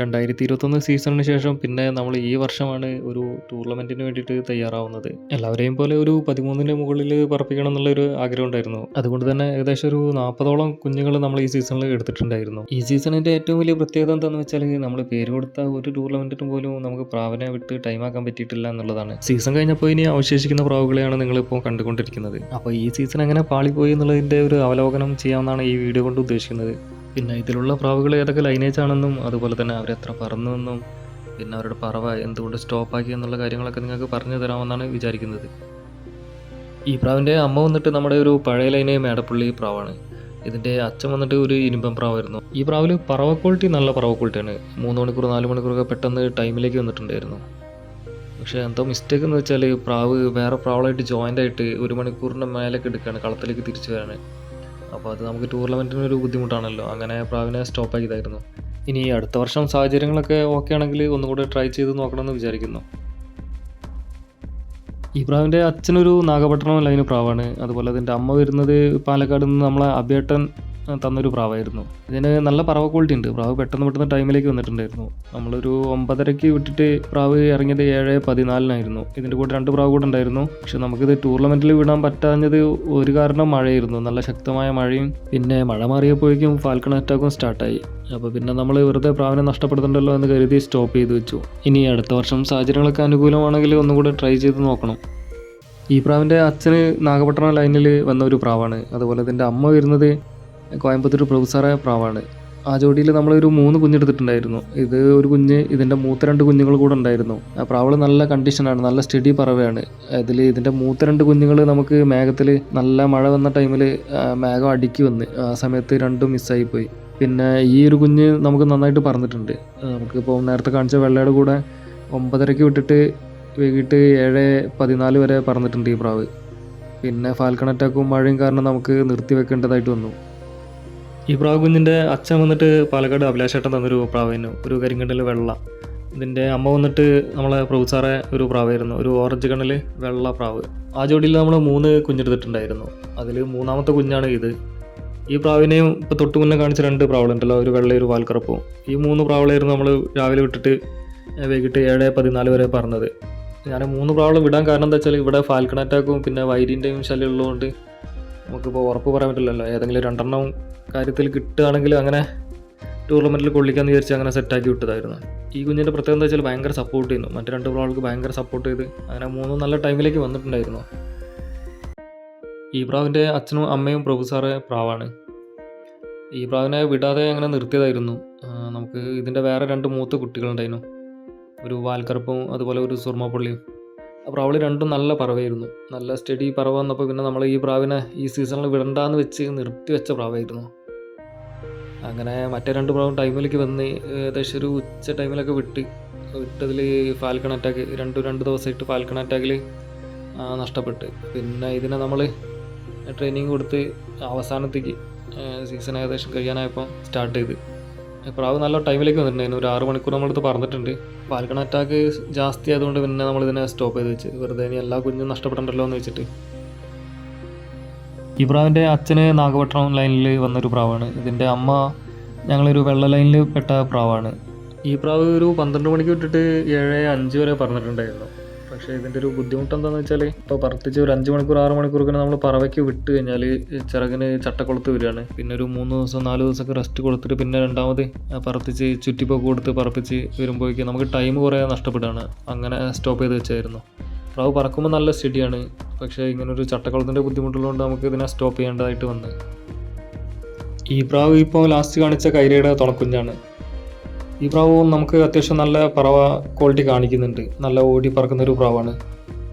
രണ്ടായിരത്തി ഇരുപത്തൊന്ന് സീസണിന് ശേഷം പിന്നെ നമ്മൾ ഈ വർഷമാണ് ഒരു ടൂർണമെന്റിന് വേണ്ടിയിട്ട് തയ്യാറാവുന്നത്. എല്ലാവരെയും പോലെ ഒരു പതിമൂന്നിന് മുകളിൽ പറപ്പിക്കണം എന്നുള്ളൊരു ആഗ്രഹം ഉണ്ടായിരുന്നു. അതുകൊണ്ട് തന്നെ ഏകദേശം ഒരു നാൽപ്പതോളം കുഞ്ഞുങ്ങൾ നമ്മൾ ഈ സീസണിൽ എടുത്തിട്ടുണ്ടായിരുന്നു. ഈ സീസണിന്റെ ഏറ്റവും വലിയ പ്രത്യേകത എന്താണെന്ന് വെച്ചാൽ നമ്മൾ പേര് കൊടുത്ത ഒരു ടൂർണമെന്റിന് പോലും നമുക്ക് പ്രാവിനെ വിട്ട് ടൈം ആക്കാൻ പറ്റിയിട്ടില്ല എന്നുള്ളതാണ്. സീസൺ കഴിഞ്ഞപ്പോൾ ഇനി അവശേഷിക്കുന്ന പ്രാവുകളെയാണ് നിങ്ങളിപ്പോൾ കണ്ടുകൊണ്ടിരിക്കുന്നത്. അപ്പോൾ ഈ സീസൺ എങ്ങനെ പാളിപ്പോയി എന്നുള്ളതിന്റെ ഒരു അവലോകനം ചെയ്യാമെന്നാണ് ഈ വീഡിയോ കൊണ്ട് ഉദ്ദേശിക്കുന്നത്. പിന്നെ ഇതിലുള്ള പ്രാവുകൾ ഏതൊക്കെ ലൈനേജ് ആണെന്നും അതുപോലെ തന്നെ അവരെത്ര പറന്നുവെന്നും പിന്നെ അവരുടെ പറവ എന്തുകൊണ്ട് സ്റ്റോപ്പാക്കി എന്നുള്ള കാര്യങ്ങളൊക്കെ നിങ്ങൾക്ക് പറഞ്ഞു തരാമെന്നാണ് വിചാരിക്കുന്നത്. ഈ പ്രാവിന്റെ അമ്മ വന്നിട്ട് നമ്മുടെ ഒരു പഴയ ലൈനെ മേടപ്പുള്ളി പ്രാവാണ്. ഇതിന്റെ അച്ഛൻ വന്നിട്ട് ഒരു ഇനിമ്പം പ്രാവായിരുന്നു. ഈ പ്രാവിൽ പറവ ക്വാളിറ്റി നല്ല പറവ ക്വാളിറ്റിയാണ് മൂന്ന് മണിക്കൂർ നാല് മണിക്കൂറൊക്കെ പെട്ടെന്ന് ടൈമിലേക്ക് വന്നിട്ടുണ്ടായിരുന്നു. പക്ഷേ എന്തോ മിസ്റ്റേക്ക് എന്ന് വെച്ചാൽ പ്രാവ് വേറെ പ്രാവളായിട്ട് ജോയിന്റ് ആയിട്ട് ഒരു മണിക്കൂറിന്റെ മേലേക്ക് എടുക്കുകയാണ് കളത്തിലേക്ക് തിരിച്ചു വരാണ്. അപ്പോൾ അത് നമുക്ക് ടൂർണമെന്റിന് ഒരു ബുദ്ധിമുട്ടാണല്ലോ. അങ്ങനെ പ്രാവിനെ സ്റ്റോപ്പ് ആക്കിയതായിരുന്നു. ഇനി അടുത്ത വർഷം സാഹചര്യങ്ങളൊക്കെ ഓക്കെ ആണെങ്കിൽ ഒന്നുകൂടെ ട്രൈ ചെയ്ത് നോക്കണമെന്ന് വിചാരിക്കുന്നു. ഈ പ്രാവിന്റെ അച്ഛനൊരു നാഗപട്ടണം ലൈന് പ്രാവാണ്. അതുപോലെ അതിന്റെ അമ്മ വരുന്നത് പാലക്കാട് നിന്ന് നമ്മളെ അബേട്ടൻ തന്നൊരു പ്രാവായിരുന്നു. ഇതിന് നല്ല പറവ ക്വാളിറ്റി ഉണ്ട്. പ്രാവ് പെട്ടെന്ന് പെട്ടെന്ന് ടൈമിലേക്ക് വന്നിട്ടുണ്ടായിരുന്നു. നമ്മളൊരു ഒമ്പതരയ്ക്ക് വിട്ടിട്ട് പ്രാവ് ഇറങ്ങിയത് ഏഴ് പതിനാലിനായിരുന്നു. ഇതിന്റെ കൂടെ രണ്ട് പ്രാവ് കൂടെ ഉണ്ടായിരുന്നു. പക്ഷെ നമുക്കിത് ടൂർണമെന്റിൽ വിടാൻ പറ്റാഞ്ഞത് ഒരു കാരണം മഴയായിരുന്നു. നല്ല ശക്തമായ മഴയും പിന്നെ മഴ മാറിയപ്പോഴേക്കും ഫാൽക്കൺ അറ്റാക്കും സ്റ്റാർട്ടായി അപ്പോൾ പിന്നെ നമ്മൾ വെറുതെ പ്രാവിനെ നഷ്ടപ്പെടുന്നുണ്ടല്ലോ എന്ന് കരുതി സ്റ്റോപ്പ് ചെയ്ത് വെച്ചു. ഇനി അടുത്ത വർഷം സാഹചര്യങ്ങളൊക്കെ അനുകൂലമാണെങ്കിൽ ഒന്നുകൂടെ ട്രൈ ചെയ്ത് നോക്കണം. ഈ പ്രാവിന്റെ അച്ഛന് നാഗപട്ടണം ലൈനിൽ വന്ന ഒരു പ്രാവാണ്. അതുപോലെ ഇതിന്റെ അമ്മ വരുന്നത് കോയമ്പത്തൂർ പ്രൊഫസറായ പ്രാവാണ്. ആ ജോഡിയിൽ നമ്മളൊരു മൂന്ന് കുഞ്ഞെടുത്തിട്ടുണ്ടായിരുന്നു. ഇത് ഒരു കുഞ്ഞ് ഇതിന്റെ മൂത്ത രണ്ട് കുഞ്ഞുങ്ങൾ കൂടെ ഉണ്ടായിരുന്നു. പ്രാവൾ നല്ല കണ്ടീഷനാണ് നല്ല സ്റ്റഡി പറവയാണ്. ഇതിൽ ഇതിന്റെ മൂത്ത രണ്ട് കുഞ്ഞുങ്ങൾ നമുക്ക് മേഘത്തിൽ നല്ല മഴ വന്ന ടൈമിൽ മേഘം അടുക്കി വന്ന്. ആ സമയത്ത് രണ്ടും മിസ്സായിപ്പോയി പിന്നെ ഈ ഒരു കുഞ്ഞ് നമുക്ക് നന്നായിട്ട് പറഞ്ഞിട്ടുണ്ട് നമുക്കിപ്പോൾ നേരത്തെ കാണിച്ച വെള്ളയുടെ കൂടെ ഒമ്പതരയ്ക്ക് വിട്ടിട്ട് വൈകിട്ട് ഏഴ് പതിനാല് വരെ പറഞ്ഞിട്ടുണ്ട് ഈ പ്രാവ്. പിന്നെ ഫാൽക്കൺ അറ്റാക്കും മഴയും കാരണം നമുക്ക് നിർത്തി വെക്കേണ്ടതായിട്ട് വന്നു. ഈ പ്രാവ് കുഞ്ഞിന്റെ അച്ഛൻ വന്നിട്ട് പാലക്കാട് അഭിലാഷേട്ടൻ തന്നൊരു പ്രാവിന് ഒരു കരിങ്കണ്ണിൽ വെള്ള. ഇതിന്റെ അമ്മ വന്നിട്ട് നമ്മളെ പ്രഭുസാറെ ഒരു പ്രാവായിരുന്നു. ഒരു ഓറഞ്ച് കണ്ണിൽ വെള്ള പ്രാവ്. ആ ജോഡിയിൽ നമ്മൾ മൂന്ന് കുഞ്ഞെടുത്തിട്ടുണ്ടായിരുന്നു. അതിൽ മൂന്നാമത്തെ കുഞ്ഞാണ് ഇത്. ഈ പ്രാവിനെയും ഇപ്പോൾ തൊട്ട് മുന്നേ കാണിച്ച രണ്ട് പ്രാവളുണ്ടല്ലോ ഒരു വെള്ളയൊരു ഒരു വാൽക്കറപ്പും. ഈ മൂന്ന് പ്രാവളായിരുന്നു നമ്മൾ രാവിലെ വിട്ടിട്ട് വൈകിട്ട് ഏഴ് പതിനാല് വരെ പറഞ്ഞത്. ഞാൻ മൂന്ന് പ്രാവളം വിടാൻ കാരണം എന്താ വെച്ചാൽ ഇവിടെ ഫാൽക്കൺ അറ്റാക്കും പിന്നെ വൈരിന്റെയും ശല്യം ഉള്ളതുകൊണ്ട് നമുക്കിപ്പോൾ ഉറപ്പ് പറയാൻ പറ്റില്ലല്ലോ. ഏതെങ്കിലും രണ്ടെണ്ണം കാര്യത്തിൽ കിട്ടുകയാണെങ്കിൽ അങ്ങനെ ടൂർണമെന്റിൽ കൊള്ളിക്കാന്ന് വിചാരിച്ച് അങ്ങനെ സെറ്റാക്കി വിട്ടതായിരുന്നു. ഈ കുഞ്ഞിന്റെ പ്രത്യേകത എന്താ വെച്ചാൽ ഭയങ്കര സപ്പോർട്ട് ചെയ്യുന്നു. മറ്റു രണ്ട് പ്രാവൾക്ക് ഭയങ്കര സപ്പോർട്ട് ചെയ്ത് അങ്ങനെ മൂന്നും നല്ല ടൈമിലേക്ക് വന്നിട്ടുണ്ടായിരുന്നു. ഈ പ്രാവിന്റെ അച്ഛനും അമ്മയും പ്രൊഫസറെ പ്രാവാണ്. ഈ പ്രാവിനെ വിടാതെ അങ്ങനെ നിർത്തിയതായിരുന്നു. നമുക്ക് ഇതിന്റെ വേറെ രണ്ട് മൂത്ത കുട്ടികളുണ്ടായിരുന്നു. ഒരു വാൽക്കറുപ്പും അതുപോലെ ഒരു സുർമ്മപ്പള്ളിയും അപ്പോൾ രണ്ടും നല്ല പറവായിരുന്നു നല്ല സ്റ്റഡി പറവ വന്നപ്പോൾ പിന്നെ നമ്മൾ ഈ പ്രാവിനെ ഈ സീസണിൽ വിടണ്ടാന്ന് വെച്ച് നിർത്തി വെച്ച പ്രാവായിരുന്നു. അങ്ങനെ മറ്റേ രണ്ട് പ്രാവും ടൈമിലേക്ക് വന്ന് ഏകദേശം ഒരു ഉച്ച ടൈമിലൊക്കെ വിട്ട് വിട്ടതിൽ ഫാൽക്കൺ അറ്റാക്ക് രണ്ട് രണ്ട് ദിവസമായിട്ട് ഫാൽക്കൺ അറ്റാക്കിൽ നഷ്ടപ്പെട്ട്. പിന്നെ ഇതിനെ നമ്മൾ ട്രെയിനിങ് കൊടുത്ത് അവസാനത്തേക്ക് സീസൺ ഏകദേശം കഴിയാനായപ്പോൾ സ്റ്റാർട്ട് ചെയ്ത്. പ്രാവ് നല്ല ടൈമിലേക്ക് വന്നിട്ടുണ്ടായിരുന്നു. ഒരു ആറ് മണിക്കൂർ നമ്മളടുത്ത് പറഞ്ഞിട്ടുണ്ട്. ഫാൽക്കൺ അറ്റാക്ക് ജാസ്തി ആയതുകൊണ്ട് പിന്നെ നമ്മൾ ഇതിനെ സ്റ്റോപ്പ് ചെയ്ത് വെച്ച്. വെറുതെ ഇനി എല്ലാ കുഞ്ഞും നഷ്ടപ്പെടണ്ടല്ലോ എന്ന് വെച്ചിട്ട്. ഈ പ്രാവിന്റെ അച്ഛന് നാഗപട്ടണം ലൈനിൽ വന്നൊരു പ്രാവാണ്. ഇതിന്റെ അമ്മ ഞങ്ങളൊരു വെള്ള ലൈനിൽ പെട്ട പ്രാവാണ്. ഈ പ്രാവ് ഒരു പന്ത്രണ്ട് മണിക്ക് വിട്ടിട്ട് ഏഴ് അഞ്ച് വരെ പറഞ്ഞിട്ടുണ്ടായിരുന്നു. പക്ഷേ ഇതിന്റെ ഒരു ബുദ്ധിമുട്ട് എന്താണെന്ന് വെച്ചാൽ ഇപ്പോൾ പറത്തിച്ച് ഒരു അഞ്ച് മണിക്കൂർ ആറ് മണിക്കൂറൊക്കെ നമ്മൾ പറവയ്ക്ക് വിട്ട് കഴിഞ്ഞാൽ ചിറകിന് ചട്ടക്കുളത്ത് വരികയാണ്. പിന്നെ ഒരു മൂന്ന് ദിവസം നാല് ദിവസമൊക്കെ റെസ്റ്റ് കൊടുത്തിട്ട് പിന്നെ രണ്ടാമത് പറത്തിച്ച് ചുറ്റിപ്പൊക്കെ കൊടുത്ത് പറപ്പിച്ച് വരുമ്പോഴേക്കും നമുക്ക് ടൈം കുറേ നഷ്ടപ്പെടുകയാണ്. അങ്ങനെ സ്റ്റോപ്പ് ചെയ്ത് വെച്ചായിരുന്നു. പ്രാവ് പറക്കുമ്പോൾ നല്ല സ്റ്റഡിയാണ് പക്ഷേ ഇങ്ങനെ ഇങ്ങനൊരു ചട്ടക്കുളത്തിന്റെ ബുദ്ധിമുട്ടുള്ളതുകൊണ്ട് നമുക്ക് ഇതിനെ സ്റ്റോപ്പ് ചെയ്യേണ്ടതായിട്ട് വന്ന്. ഈ പ്രാവ് ഇപ്പോൾ ലാസ്റ്റ് കാണിച്ച കൈരയുടെ തുണക്കുഞ്ഞാണ്. ഈ പ്രാവും നമുക്ക് അത്യാവശ്യം നല്ല പറവ ക്വാളിറ്റി കാണിക്കുന്നുണ്ട്. നല്ല ഓടി പറക്കുന്ന ഒരു പ്രാവാണ്.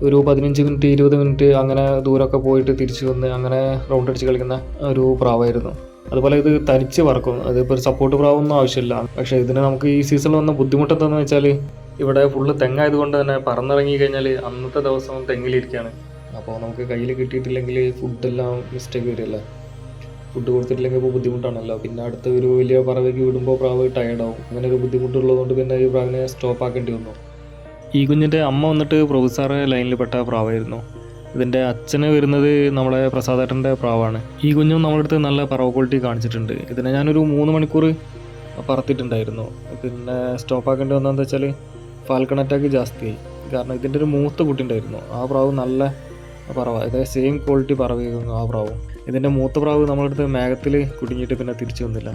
ഒരു പതിനഞ്ച് മിനിറ്റ് ഇരുപത് മിനിറ്റ് അങ്ങനെ ദൂരമൊക്കെ പോയിട്ട് തിരിച്ചു വന്ന് അങ്ങനെ റൗണ്ട് അടിച്ച് കളിക്കുന്ന ഒരു പ്രാവായിരുന്നു. അതുപോലെ ഇത് തനിച്ച് പറക്കും അതിപ്പോൾ ഒരു സപ്പോർട്ട് പ്രാവൊന്നും ആവശ്യമില്ല. പക്ഷേ ഇതിന് നമുക്ക് ഈ സീസണിൽ വന്ന ബുദ്ധിമുട്ട് എന്താണെന്ന് വെച്ചാൽ ഇവിടെ ഫുള്ള് തെങ്ങായതുകൊണ്ട് തന്നെ പറന്നിറങ്ങി കഴിഞ്ഞാൽ അന്നത്തെ ദിവസം തെങ്ങിലിരിക്കുകയാണ് അപ്പോൾ നമുക്ക് കയ്യിൽ കിട്ടിയിട്ടില്ലെങ്കിൽ ഫുഡെല്ലാം മിസ്റ്റേക്ക് വരില്ല? ഫുഡ് കൊടുത്തിട്ടില്ലെങ്കിൽ ഇപ്പോൾ ബുദ്ധിമുട്ടാണല്ലോ. പിന്നെ അടുത്ത ഒരു വലിയ പറവയ്ക്ക് വിടുമ്പോൾ പ്രാവ് ടയർഡാവും അങ്ങനെ ഒരു ബുദ്ധിമുട്ടുള്ളതുകൊണ്ട് പിന്നെ ഈ പ്രാവിനെ സ്റ്റോപ്പ് ആക്കേണ്ടി വന്നു. ഈ കുഞ്ഞിന്റെ അമ്മ വന്നിട്ട് പ്രൊഫസറെ ലൈനിൽ പെട്ട പ്രാവായിരുന്നു. ഇതിന്റെ അച്ഛന് വരുന്നത് നമ്മളെ പ്രസാദേട്ടന്റെ പ്രാവാണ്. ഈ കുഞ്ഞും നമ്മുടെ അടുത്ത് നല്ല പറവ ക്വാളിറ്റി കാണിച്ചിട്ടുണ്ട്. ഇതിനെ ഞാനൊരു മൂന്ന് മണിക്കൂർ പറത്തിയിട്ടുണ്ടായിരുന്നു പിന്നെ സ്റ്റോപ്പ് ആക്കേണ്ടി വന്നതെന്ന് വെച്ചാൽ ഫാൽക്കൺ അറ്റാക്ക് ജാസ്തിയായി. കാരണം ഇതിന്റെ ഒരു മൂത്ത കുട്ടി ഉണ്ടായിരുന്നു. ആ പ്രാവ് നല്ല പറവ അതായത് സെയിം ക്വാളിറ്റി പറവായിരുന്നു ആ പ്രാവും. ഇതിന്റെ മൂത്ത പ്രാവ് നമ്മളടുത്ത് മേഘത്തിൽ കുടുങ്ങിയിട്ട് പിന്നെ തിരിച്ചു വന്നില്ല.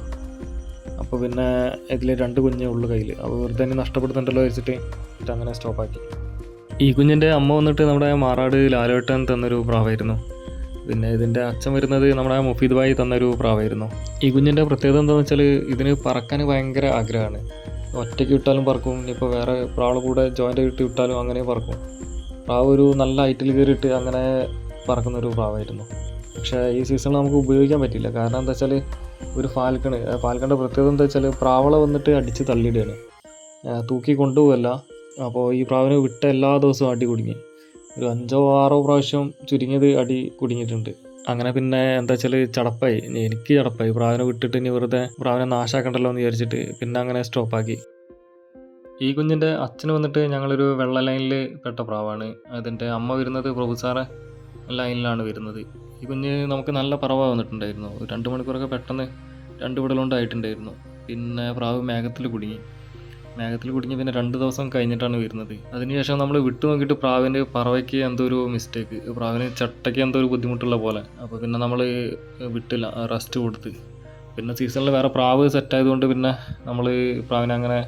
അപ്പോൾ പിന്നെ ഇതിൽ രണ്ട് കുഞ്ഞേ ഉള്ളു കയ്യിൽ അപ്പോൾ വെറുതെ തന്നെ നഷ്ടപ്പെടുന്നുണ്ടല്ലോ വെച്ചിട്ട് എന്നിട്ട് അങ്ങനെ സ്റ്റോപ്പാക്കി ഈ കുഞ്ഞിന്റെ അമ്മ വന്നിട്ട് നമ്മുടെ മാറാട് ലാലേട്ടൻ തന്നൊരു പ്രാവായിരുന്നു. പിന്നെ ഇതിന്റെ അച്ഛൻ വരുന്നത് നമ്മുടെ മുഫീദ് ഭായി തന്നൊരു പ്രാവായിരുന്നു. ഈ കുഞ്ഞിന്റെ പ്രത്യേകത എന്താണെന്ന് വെച്ചാൽ ഇതിന് പറക്കാൻ ഭയങ്കര ആഗ്രഹമാണ്. ഒറ്റയ്ക്ക് വിട്ടാലും പറക്കും ഇനിയിപ്പോൾ വേറെ പ്രാവ് കൂടെ ജോയിന്റ് ഇട്ട് വിട്ടാലും അങ്ങനെ പറക്കും. പ്രാവ് ഒരു നല്ല ഹൈറ്റിൽ കയറിയിട്ട് അങ്ങനെ പറക്കുന്നൊരു പ്രാവായിരുന്നു. പക്ഷേ ഈ സീസണിൽ നമുക്ക് ഉപയോഗിക്കാൻ പറ്റില്ല കാരണം എന്താ വെച്ചാൽ ഒരു ഫാൽക്കണ് ഫാൽക്കണിന്റെ പ്രത്യേകത എന്താ വെച്ചാൽ പ്രാവള വന്നിട്ട് അടിച്ച് തള്ളിയിടുകയാണ്. തൂക്കി കൊണ്ടുപോകല്ല അപ്പോൾ ഈ പ്രാവിനെ വിട്ട എല്ലാ ദിവസവും അടി കുടുങ്ങി. ഒരു അഞ്ചോ ആറോ പ്രാവശ്യം ചുരുങ്ങിയത് അടി കുടുങ്ങിയിട്ടുണ്ട്. അങ്ങനെ പിന്നെ എന്താ വെച്ചാൽ ചടപ്പായി. എനിക്ക് ചടപ്പായി. പ്രാവിനെ വിട്ടിട്ട് ഇനി വെറുതെ പ്രാവിനെ നാശാക്കണ്ടല്ലോ എന്ന് വിചാരിച്ചിട്ട് പിന്നെ അങ്ങനെ സ്റ്റോപ്പാക്കി. ഈ കുഞ്ഞിന്റെ അച്ഛന് വന്നിട്ട് ഞങ്ങളൊരു വെള്ള ലൈനിൽ പെട്ട പ്രാവാണ്. അതിന്റെ അമ്മ വരുന്നത് പ്രഭുസാറ ലൈനിലാണ് വരുന്നത്. ഈ കുഞ്ഞ് നമുക്ക് നല്ല പറവ വന്നിട്ടുണ്ടായിരുന്നു. രണ്ട് മണിക്കൂറൊക്കെ പെട്ടെന്ന് രണ്ട് വിടലുണ്ടായിട്ടുണ്ടായിരുന്നു. പിന്നെ പ്രാവ് മേഘത്തിൽ കുടുങ്ങി. മേഘത്തിൽ കുടുങ്ങി പിന്നെ രണ്ട് ദിവസം കഴിഞ്ഞിട്ടാണ് വരുന്നത്. അതിനുശേഷം നമ്മൾ വിട്ടു നോക്കിയിട്ട് പ്രാവിന്റെ പറവയ്ക്ക് എന്തോ ഒരു മിസ്റ്റേക്ക് പ്രാവിന് ചട്ടയ്ക്ക് എന്തോ ഒരു ബുദ്ധിമുട്ടുള്ള പോലെ. അപ്പോൾ പിന്നെ നമ്മൾ വിട്ടില്ല. റെസ്റ്റ് കൊടുത്ത്. പിന്നെ സീസണിൽ വേറെ പ്രാവ് സെറ്റായതുകൊണ്ട് പിന്നെ നമ്മൾ പ്രാവിനെ അങ്ങനെ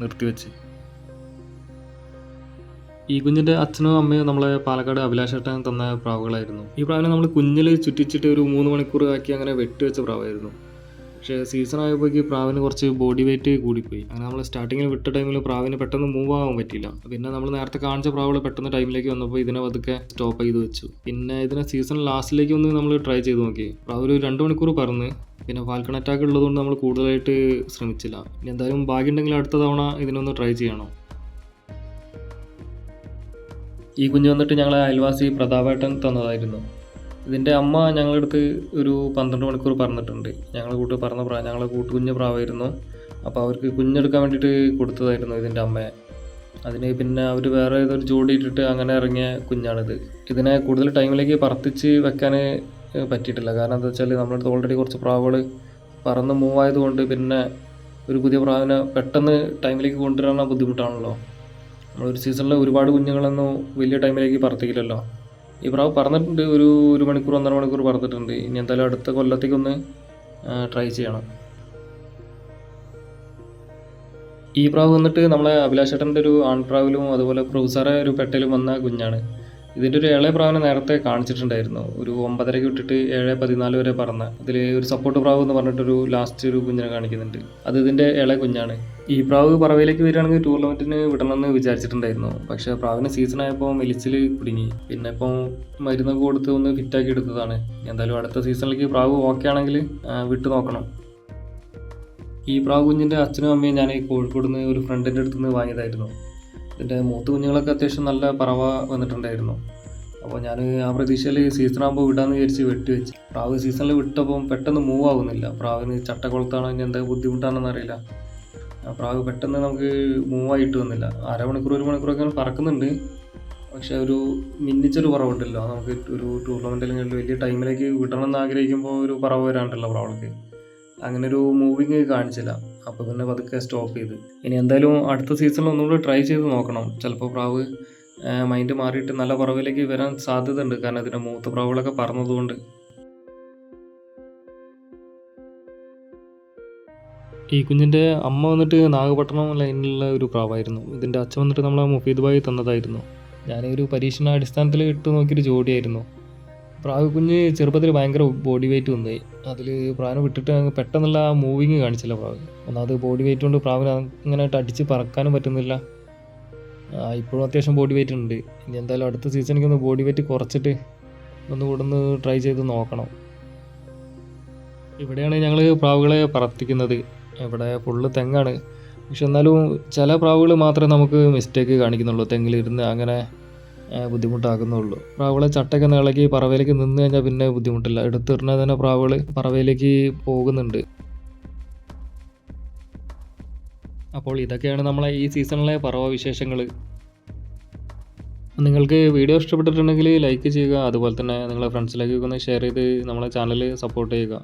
നിർത്തിവെച്ച്. ഈ കുഞ്ഞിന്റെ അച്ഛനും അമ്മയും നമ്മളെ പാലക്കാട് അഭിലാഷേട്ടൻ തന്ന പ്രാവുകളായിരുന്നു. ഈ പ്രാവിനെ നമ്മൾ കുഞ്ഞിൽ ചുറ്റിച്ചിട്ട് ഒരു മൂന്ന് മണിക്കൂർ ആക്കി അങ്ങനെ വെട്ടിവെച്ച പ്രാവായിരുന്നു. പക്ഷേ സീസൺ ആയപ്പോഴേക്ക് പ്രാവിന് കുറച്ച് ബോഡി വെയിറ്റ് കൂടിപ്പോയി. അങ്ങനെ നമ്മൾ സ്റ്റാർട്ടിങ്ങിൽ വിട്ട ടൈമിൽ പ്രാവിന് പെട്ടെന്ന് മൂവ് ആവാൻ പറ്റില്ല പിന്നെ നമ്മൾ നേരത്തെ കാണിച്ച പ്രാവുകൾ പെട്ടെന്ന് ടൈമിലേക്ക് വന്നപ്പോൾ ഇതിനെ പതുക്കെ സ്റ്റോപ്പ് ചെയ്ത് വെച്ചു. പിന്നെ ഇതിനെ സീസൺ ലാസ്റ്റിലേക്ക് ഒന്ന് നമ്മൾ ട്രൈ ചെയ്ത് നോക്കി. പ്രാവ് ഒരു രണ്ട് മണിക്കൂർ പറന്ന്. പിന്നെ ഫാൽക്കൺ അറ്റാക്ക് ഉള്ളതുകൊണ്ട് നമ്മൾ കൂടുതലായിട്ട് ശ്രമിച്ചില്ല. ഇനി എന്തായാലും ഭാഗ്യമുണ്ടെങ്കിൽ അടുത്ത തവണ ഇതിനൊന്ന് ട്രൈ ചെയ്യണം. ഈ കുഞ്ഞ് വന്നിട്ട് ഞങ്ങളെ അയൽവാസി പ്രതാപേട്ടൻ തന്നതായിരുന്നു. ഇതിന്റെ അമ്മ ഞങ്ങളുടെ അടുത്ത് ഒരു പന്ത്രണ്ട് മണിക്കൂർ പറഞ്ഞിട്ടുണ്ട്. ഞങ്ങളെ കൂട്ട് പറഞ്ഞ പ്രാ ഞങ്ങളെ കൂട്ടുകുഞ്ഞ് പ്രാവായിരുന്നു. അപ്പോൾ അവർക്ക് കുഞ്ഞെടുക്കാൻ വേണ്ടിയിട്ട് കൊടുത്തതായിരുന്നു ഇതിന്റെ അമ്മയെ അതിന് പിന്നെ അവർ വേറെ ഏതൊരു ജോഡി ഇട്ടിട്ട് അങ്ങനെ ഇറങ്ങിയ കുഞ്ഞാണിത്. ഇതിനെ കൂടുതൽ ടൈമിലേക്ക് പറത്തിച്ച് വെക്കാൻ പറ്റിയിട്ടില്ല. കാരണം എന്താ വെച്ചാൽ നമ്മുടെ അടുത്ത് ഓൾറെഡി കുറച്ച് പ്രാവുകൾ പറന്ന് മൂവ് ആയതുകൊണ്ട് പിന്നെ ഒരു പുതിയ പ്രാവിനെ പെട്ടെന്ന് ടൈമിലേക്ക് കൊണ്ടുവരാൻ ബുദ്ധിമുട്ടാണല്ലോ. നമ്മളൊരു സീസണിൽ ഒരുപാട് കുഞ്ഞുങ്ങളൊന്നും വലിയ ടൈമിലേക്ക് പറത്തിക്കില്ലല്ലോ. ഈ പ്രാവ് പറന്നിട്ടുണ്ട് ഒരു ഒരു മണിക്കൂർ ഒന്നര മണിക്കൂർ പറന്നിട്ടുണ്ട് ഇനി എന്തായാലും അടുത്ത കൊല്ലത്തേക്കൊന്ന് ട്രൈ ചെയ്യണം. ഈ പ്രാവ് വന്നിട്ട് നമ്മളെ അഭിലാഷേട്ടന്റെ ഒരു ആൺപ്രാവിലും അതുപോലെ പ്രൊഫസറെ ഒരു പെട്ടയിലും വന്ന കുഞ്ഞാണ്. ഇതിന്റെ ഒരു ഇളയ പ്രാവിനെ നേരത്തെ കാണിച്ചിട്ടുണ്ടായിരുന്നു. ഒരു ഒമ്പതരയ്ക്ക് വിട്ടിട്ട് ഏഴ് പതിനാല് വരെ പറന്ന. അതിൽ ഒരു സപ്പോർട്ട് പ്രാവ് എന്ന് പറഞ്ഞിട്ടൊരു ലാസ്റ്റ് ഒരു കുഞ്ഞിനെ കാണിക്കുന്നുണ്ട്. അത് ഇതിന്റെ ഇളയ കുഞ്ഞാണ്. ഈ പ്രാവ് പറവയിലേക്ക് വരികയാണെങ്കിൽ ടൂർണമെന്റിന് വിടണമെന്ന് വിചാരിച്ചിട്ടുണ്ടായിരുന്നു. പക്ഷേ പ്രാവിന് സീസൺ ആയപ്പോൾ മെലിച്ചിൽ കുടുങ്ങി. പിന്നെ ഇപ്പം മരുന്നൊക്കെ കൊടുത്ത് ഒന്ന് ഫിറ്റാക്കി എടുത്തതാണ്. എന്തായാലും അടുത്ത സീസണിലേക്ക് പ്രാവ് ഓക്കെ ആണെങ്കിൽ വിട്ടു നോക്കണം. ഈ പ്രാവ് കുഞ്ഞിന്റെ അച്ഛനും അമ്മയും ഞാൻ കോഴിക്കോട് നിന്ന് ഒരു ഫ്രണ്ടിന്റെ അടുത്ത് നിന്ന് വാങ്ങിയതായിരുന്നു. ഇതിന്റെ മൂത്ത കുഞ്ഞുങ്ങളൊക്കെ അത്യാവശ്യം നല്ല പറവ വന്നിട്ടുണ്ടായിരുന്നു. അപ്പോൾ ഞാൻ ആ പ്രതീക്ഷയിൽ സീസൺ ആകുമ്പോൾ വിടാമെന്ന് വിചാരിച്ച് വെട്ടിവെച്ച് പ്രാവ് സീസണിൽ വിട്ടപ്പം പെട്ടെന്ന് മൂവ് ആകുന്നില്ല പ്രാവിന് ചട്ടക്കുളത്താണോ ഇനി എന്താ ബുദ്ധിമുട്ടാണെന്ന് അറിയില്ല. പ്രാവ് പെട്ടെന്ന് നമുക്ക് മൂവ് ആയിട്ട് വന്നില്ല. അരമണിക്കൂർ ഒരു മണിക്കൂറൊക്കെ പറക്കുന്നുണ്ട്. പക്ഷേ ഒരു മിന്നിച്ചൊരു പറവുണ്ടല്ലോ. നമുക്ക് ഒരു ടൂർണമെന്റ് അല്ലെങ്കിൽ വലിയ ടൈമിലേക്ക് വിടണം എന്ന് ആഗ്രഹിക്കുമ്പോൾ ഒരു പറവ് വരാണ്ടല്ലോ പ്രാവൾക്ക്. അങ്ങനെ ഒരു മൂവിങ് കാണിച്ചില്ല. അപ്പോൾ പിന്നെ പതുക്കെ സ്റ്റോപ്പ് ചെയ്ത്. ഇനി എന്തായാലും അടുത്ത സീസണിൽ ഒന്നുകൂടി ട്രൈ ചെയ്ത് നോക്കണം. ചിലപ്പോൾ പ്രാവ് മൈൻഡ് മാറിയിട്ട് നല്ല പറവിലേക്ക് വരാൻ സാധ്യത ഉണ്ട് കാരണം ഇതിന്റെ മൂത്ത പ്രാവുകളൊക്കെ പറന്നതുകൊണ്ട്. ഈ കുഞ്ഞിന്റെ അമ്മ വന്നിട്ട് നാഗപട്ടണം ലൈനിലുള്ള ഒരു പ്രാവായിരുന്നു. ഇതിന്റെ അച്ഛൻ വന്നിട്ട് നമ്മളെ മുഫീദ് ഭായി തന്നതായിരുന്നു. ഞാനൊരു പരീക്ഷണ അടിസ്ഥാനത്തിൽ ഇട്ട് നോക്കിയൊരു ജോഡിയായിരുന്നു. പ്രാവ് കുഞ്ഞ് ചെറുപ്പത്തിൽ ഭയങ്കര ബോഡി വെയിറ്റ് വന്നായി അതിൽ പ്രാവിനെ വിട്ടിട്ട് അങ്ങ് പെട്ടെന്നുള്ള ആ മൂവിങ് കാണിച്ചില്ല പ്രാവ് ഒന്നാമത് ബോഡി വെയിറ്റ് കൊണ്ട് പ്രാവിനെ അങ്ങനെയായിട്ട് അടിച്ച് പറക്കാനും പറ്റുന്നില്ല. ഇപ്പോഴും അത്യാവശ്യം ബോഡി വെയിറ്റ് ഉണ്ട്. ഇനി എന്തായാലും അടുത്ത സീസൺ ഒന്ന് ബോഡി വെയിറ്റ് കുറച്ചിട്ട് ഒന്ന് കൂടുന്ന് ട്രൈ ചെയ്ത് നോക്കണം. ഇവിടെയാണ് ഞങ്ങൾ പ്രാവുകളെ പറത്തിക്കുന്നത്. ഇവിടെ ഫുള്ള് തെങ്ങാണ്. പക്ഷെ എന്നാലും ചില പ്രാവുകൾ മാത്രമേ നമുക്ക് മിസ്റ്റേക്ക് കാണിക്കുന്നുള്ളൂ. തെങ്ങിലിരുന്ന് അങ്ങനെ ബുദ്ധിമുട്ടാക്കുന്നുള്ളൂ പ്രാവുകളെ ചട്ടയൊക്കെ ഇളക്കി പറവയിലേക്ക് നിന്ന് കഴിഞ്ഞാൽ പിന്നെ ബുദ്ധിമുട്ടില്ല. എടുത്തിറിഞ്ഞാൽ തന്നെ പ്രാവുകൾ പറവയിലേക്ക് പോകുന്നുണ്ട്. അപ്പോൾ ഇതൊക്കെയാണ് നമ്മളെ ഈ സീസണിലെ പറവ വിശേഷങ്ങൾ നിങ്ങൾക്ക് വീഡിയോ ഇഷ്ടപ്പെട്ടിട്ടുണ്ടെങ്കിൽ ലൈക്ക് ചെയ്യുക. അതുപോലെ തന്നെ നിങ്ങളെ ഫ്രണ്ട്സിലേക്ക് ഒന്ന് ഷെയർ ചെയ്ത് നമ്മളെ ചാനൽ സപ്പോർട്ട് ചെയ്യുക.